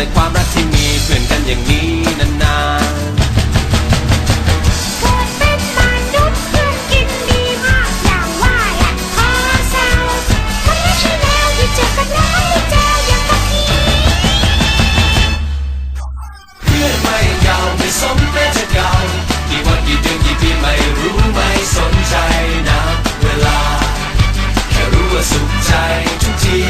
แลความรักที่มีเพื่อนกันอย่างนี้นานเกิเป็นมนุษย์เพื่อกินดีมากอย่างว่าและพอเศร้ามันไม่ใช่แล้วที่เจอกันแล้วไม่เจออย่างแบบนี้เพื่อไม่เก่าไม่สมแม้จะเก่า กี่วันกี่เดือนกี่ปีไม่รู้ไม่สนใจนะ เวลา แค่รู้ว่าสุขใจทุกที